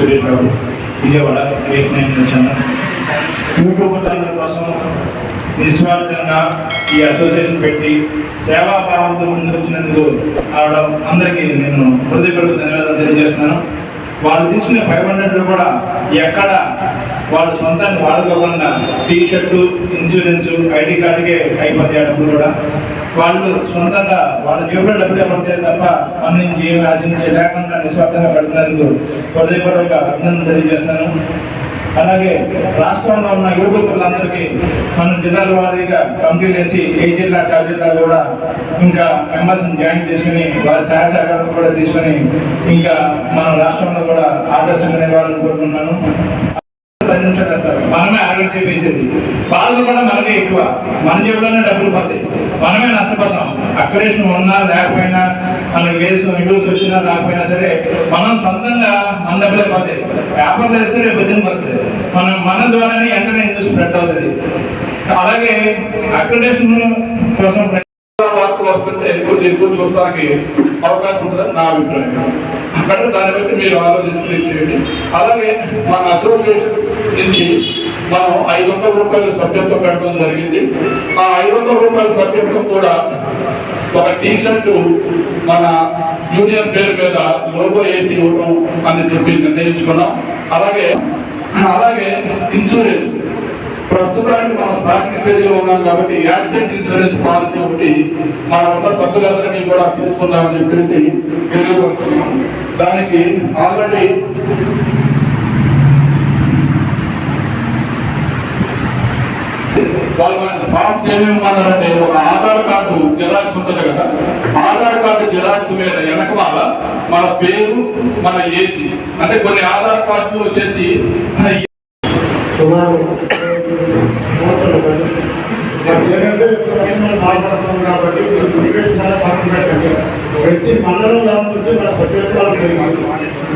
సురేష్ బాబు విజయవాడ నేను వచ్చాను. YouTube channel కోసం నిస్వార్థంగా ఈ అసోసియేషన్ పెట్టి సేవా భావంతో ముందుకు వచ్చినందుకు ఆవిడ అందరికీ నేను హృదయపూర్వక ధన్యవాదాలు తెలియజేస్తున్నాను. వాళ్ళు తీసుకునే ఫైవ్ హండ్రెడ్ కూడా ఎక్కడ వాళ్ళ సొంతంగా వాడుకోకుండా టీ షర్టు ఇన్సూరెన్స్ ఐడి కార్డుకే అయిపోతాయి డబ్బులు కూడా. వాళ్ళు సొంతంగా వాళ్ళ జేబులో డబ్బులు పడతాయి తప్ప మన నుంచి ఏమి ఆశించే లేకుండా నిస్వార్థంగా పెడుతున్నందుకు హృదయపూర్వక అభినందన తెలియజేస్తాను అలాగే రాష్ట్రంలో ఉన్న యువకులందరికీ మన జిల్లాల వారీగా కంప్లీట్ చేసి ఏ జిల్లా ఆ జిల్లా కూడా ఇంకా మెంబర్స్ని జాయిన్ చేసుకుని వారి సహాయ సహకారాలు కూడా తీసుకొని ఇంకా మన రాష్ట్రంలో కూడా ఆదర్శంగా నిలవాలని కోరుకుంటున్నాను. పది నిమిషాలు మనమే అరగసేపు చేసేది. బాధలు కూడా మనమే ఎక్కువ. మన జేబులోనే డబ్బులు పడతాయి. మనమే నష్టపోతాం. అక్కడేషన్ ఉన్నా లేకపోయినా మనకి వేసు ఇండోస్ వచ్చినా రాకపోయినా సరే మనం సొంతంగా మన డబ్బులే పోతాయి. వ్యాపారం వేస్తే రేపు బుద్ధికి వస్తుంది. మనం మన ద్వారానే వెంటనే స్ప్రెడ్ అవుతుంది. అలాగే అక్రిడేషన్ కోసం వార్తలు వస్తుంటే ఎక్కువ ఎక్కువ చూడడానికి అవకాశం ఉంటుందని నా అభిప్రాయం. కనుక దాన్ని బట్టి మీరు ఆలోచించుకుని చేయండి. అలాగే మన అసోసియేషన్ నుంచి మనం ఐదు వందల రూపాయల సభ్యత్వం పెట్టడం జరిగింది. ఆ ఐదు వందల రూపాయల సభ్యత్వం కూడా ఒక టీ షర్ట్ మన యూనియన్ పేరు మీద లోగో వేసి ఇవ్వడం అని చెప్పి నిర్ణయించుకున్నాం. అలాగే అలాగే ఇన్సూరెన్స్ ప్రస్తుతానికి మనం స్టార్టింగ్ స్టేజ్లో ఉన్నాం కాబట్టి యాక్సిడెంట్ ఇన్సూరెన్స్ పాలసీ ఒకటి మన ఉన్న సభ్యులందరినీ కూడా తీసుకుందామని చెప్పేసి తెలియపరుస్తున్నాం దానికి ఆల్రెడీ వాళ్ళు ఫామ్స్ ఏమేమి ఉన్నారంటే ఒక ఆధార్ కార్డు జిరాక్స్ ఉంటుంది కదా ఆధార్ కార్డు జిరాక్స్ మీద వెనకమాల మన పేరు మన ఏజ్ అంటే కొన్ని ఆధార్ కార్డులు వచ్చేసి ఏంటంటే మనం కాబట్టి చాలా పెట్టండి. ప్రతి మండలం నుంచి మన సభ్యత్వాలు పెరిగి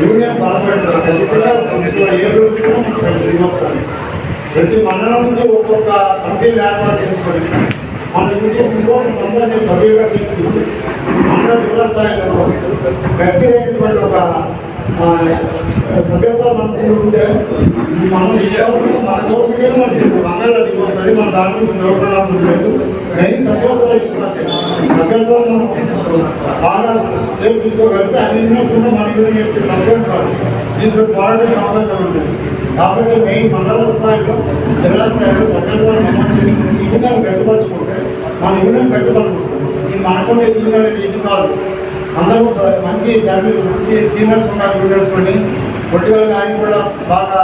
యూనియన్ బలపడుతున్నారు ఖచ్చితంగా ఇంట్లో ఏ రోజు ప్రతి మండలం నుంచి ఒక్కొక్క కమిటీలు ఏర్పాటు చేసుకొని మన యూనియన్ ఇంకొక సందర్భం సభ్యులుగా చేస్తుంది. మండల జిల్లా స్థాయిలో గట్టిదైనటువంటి ఒక ఉంటే మనం విజయవాడలో మన గవర్నమెంట్ మన మంగళ వస్తుంది మన దాని గవర్నమెంట్ లేదు మెయిన్ సభ్యత్వం బాగా సేఫ్ తీసుకోగలిగితే అన్ని యూనివర్సిటీలో గురించి చెప్తే సభ్యత్వాలు తీసుకుని పోరాటం అవకాశం ఉంటుంది కాబట్టి మెయిన్ మండల స్థాయిలో జిల్లా స్థాయిలో సభ్యత్వాలు నమోదు చేసి యూనియన్ గట్టుపరుచుకుంటే మన యూనియన్ గట్టుపరుచుకుంటుంది ఇది మనకుండే యూనియన్ ఇది కాదు. అందరూ మంచి మంచి సీనియర్స్ ఉన్నారు లీడర్స్ అని. కొట్టి ఆయన కూడా బాగా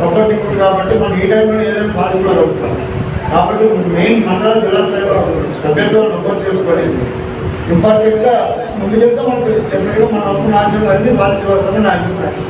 సపోర్టింగ్ ఉంది కాబట్టి మనం ఈ టైంలో ఏదైనా సాధించగలుగుతాం. కాబట్టి మెయిన్ మండల జిల్లా స్థాయిలో సభ్యత్వం నమోదు చేసుకొని ఇంపార్టెంట్గా ముందు చెప్తే మనకు చెప్పినట్టు మన అప్పు నాశనం అన్నీ సాధించవలసిందని నా అభిప్రాయం.